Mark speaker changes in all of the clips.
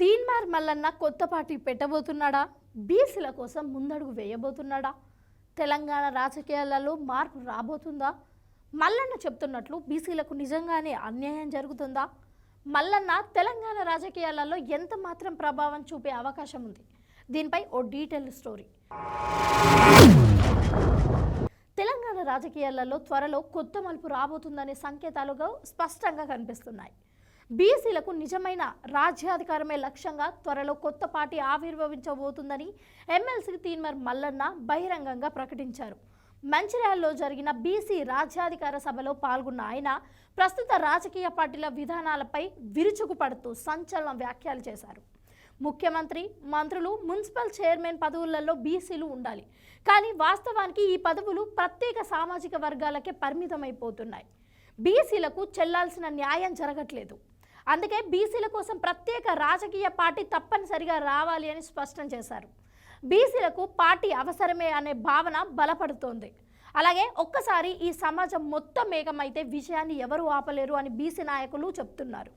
Speaker 1: తీన్మార్ మల్లన్న కొత్త పార్టీ పెట్టబోతున్నాడా? బీసీల కోసం ముందడుగు వేయబోతున్నాడా? తెలంగాణ రాజకీయాలలో మార్పు రాబోతుందా? మల్లన్న చెప్తున్నట్లు బీసీలకు నిజంగానే అన్యాయం జరుగుతుందా? మల్లన్న తెలంగాణ రాజకీయాలలో ఎంత మాత్రం ప్రభావం చూపే అవకాశం ఉంది? దీనిపై ఓ డీటెయిల్ స్టోరీ. తెలంగాణ రాజకీయాలలో త్వరలో కొత్త మలుపు రాబోతుందనే సంకేతాలుగా స్పష్టంగా కనిపిస్తున్నాయి. బీసీలకు నిజమైన రాజ్యాధికారమే లక్ష్యంగా త్వరలో కొత్త పార్టీ ఆవిర్భవించబోతుందని ఎమ్మెల్సీ తీన్మర్ మల్లన్న బహిరంగంగా ప్రకటించారు. మంచిర్యాలలో జరిగిన బీసీ రాజ్యాధికార సభలో పాల్గొన్న ఆయన ప్రస్తుత రాజకీయ పార్టీల విధానాలపై విరుచుకుపడుతూ సంచలన వ్యాఖ్యలు చేశారు. ముఖ్యమంత్రి మంత్రులు మున్సిపల్ చైర్మన్ పదవులలో బీసీలు ఉండాలి. కానీ వాస్తవానికి ఈ పదవులు ప్రత్యేక సామాజిక వర్గాలకే పరిమితమైపోతున్నాయి. బీసీలకు చెల్లాల్సిన న్యాయం జరగట్లేదు. అందుకే బీసీల కోసం ప్రత్యేక రాజకీయ పార్టీ తప్పనిసరిగా రావాలి అని స్పష్టం చేశారు. బీసీలకు పార్టీ అవసరమే అనే భావన బలపడుతోంది. అలాగే ఒక్కసారి ఈ సమాజం మొత్తం ఏకమైతే విషయాన్ని ఎవరు ఆపలేరు అని బీసీ నాయకులు చెప్తున్నారు.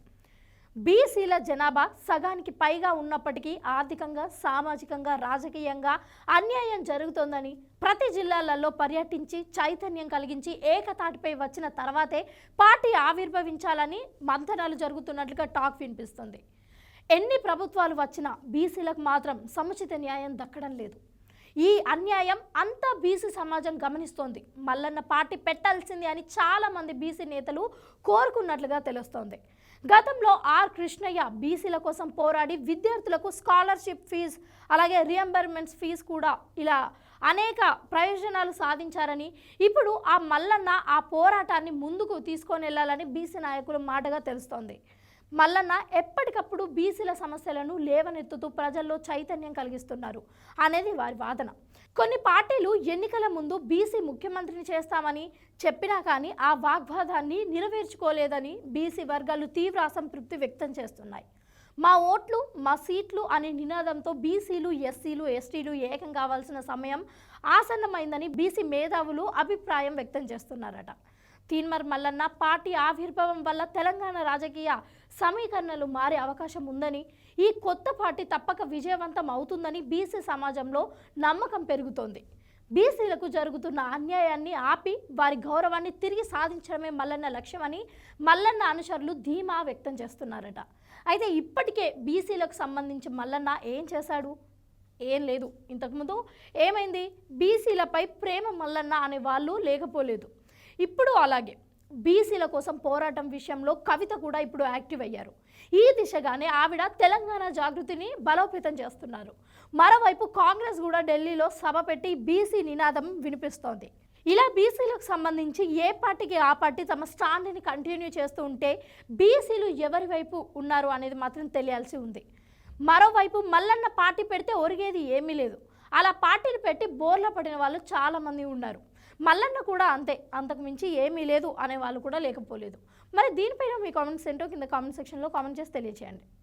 Speaker 1: బీసీల జనాభా సగానికి పైగా ఉన్నప్పటికీ ఆర్థికంగా సామాజికంగా రాజకీయంగా అన్యాయం జరుగుతోందని ప్రతి జిల్లాలలో పర్యటించి చైతన్యం కలిగించి ఏకతాటిపై వచ్చిన తర్వాతే పార్టీ ఆవిర్భవించాలని మంథనాలు జరుగుతున్నట్లుగా టాక్ వినిపిస్తుంది. ఎన్ని ప్రభుత్వాలు వచ్చినా బీసీలకు మాత్రం సముచిత న్యాయం దక్కడం లేదు. ఈ అన్యాయం అంతా బీసీ సమాజం గమనిస్తోంది. మల్లన్న పార్టీ పెట్టాల్సింది అని చాలామంది బీసీ నేతలు కోరుకున్నట్లుగా తెలుస్తోంది. గతంలో ఆర్ కృష్ణయ్య బీసీల కోసం పోరాడి విద్యార్థులకు స్కాలర్షిప్ ఫీజు అలాగే రియంబర్మెంట్స్ ఫీజు కూడా ఇలా అనేక ప్రయోజనాలు సాధించారని ఇప్పుడు ఆ మల్లన్న ఆ పోరాటాన్ని ముందుకు తీసుకొని వెళ్ళాలని బీసీ నాయకుల మాటగా తెలుస్తోంది. మల్లన్న ఎప్పటికప్పుడు బీసీల సమస్యలను లేవనెత్తుతూ ప్రజల్లో చైతన్యం కలిగిస్తున్నారు అనేది వారి వాదన. కొన్ని పార్టీలు ఎన్నికల ముందు బీసీ ముఖ్యమంత్రిని చేస్తామని చెప్పినా కానీ ఆ వాగ్వాదాన్ని నెరవేర్చుకోలేదని బీసీ వర్గాలు తీవ్ర అసంతృప్తి వ్యక్తం చేస్తున్నాయి. మా ఓట్లు మా సీట్లు అనే నినాదంతో బీసీలు ఎస్సీలు ఎస్టీలు ఏకం కావాల్సిన సమయం ఆసన్నమైందని బీసీ మేధావులు అభిప్రాయం వ్యక్తం చేస్తున్నారట. తీన్మర్ మల్లన్న పార్టీ ఆవిర్భావం వల్ల తెలంగాణ రాజకీయ సమీకరణలు మారే అవకాశం ఉందని ఈ కొత్త పార్టీ తప్పక విజయవంతం అవుతుందని బీసీ సమాజంలో నమ్మకం పెరుగుతోంది. బీసీలకు జరుగుతున్న అన్యాయాన్ని ఆపి వారి గౌరవాన్ని తిరిగి సాధించడమే మల్లన్న లక్ష్యమని మల్లన్న అనుచరులు ధీమా వ్యక్తం చేస్తున్నారట. అయితే ఇప్పటికే బీసీలకు సంబంధించి మల్లన్న ఏం చేశాడు? ఏం లేదు. ఇంతకుముందు ఏమైంది? బీసీలపై ప్రేమ మల్లన్న అనే వాళ్ళు లేకపోలేదు. ఇప్పుడు అలాగే. బీసీల కోసం పోరాటం విషయంలో కవిత కూడా ఇప్పుడు యాక్టివ్ అయ్యారు. ఈ దిశగానే ఆవిడ తెలంగాణ జాగృతిని బలోపేతం చేస్తున్నారు. మరోవైపు కాంగ్రెస్ కూడా ఢిల్లీలో సభ పెట్టి బీసీ నినాదం వినిపిస్తోంది. ఇలా బీసీలకు సంబంధించి ఏ పార్టీకి ఆ పార్టీ తమ స్టాండ్ని కంటిన్యూ చేస్తూ ఉంటే బీసీలు ఎవరి వైపు ఉన్నారు అనేది మాత్రం తెలియాల్సి ఉంది. మరోవైపు మల్లన్న పార్టీ పెడితే ఒరిగేది ఏమీ లేదు. అలా పార్టీలు పెట్టి బోర్ల పడిన వాళ్ళు చాలామంది ఉన్నారు. మల్లన్న కూడా అంతే. అంతకు మించి ఏమీ లేదు అనే వాళ్ళు కూడా లేకపోలేదు. మరి దీనిపైన మీ కామెంట్స్ ఏంటో కింద కామెంట్ సెక్షన్లో కామెంట్ చేసి తెలియచేయండి.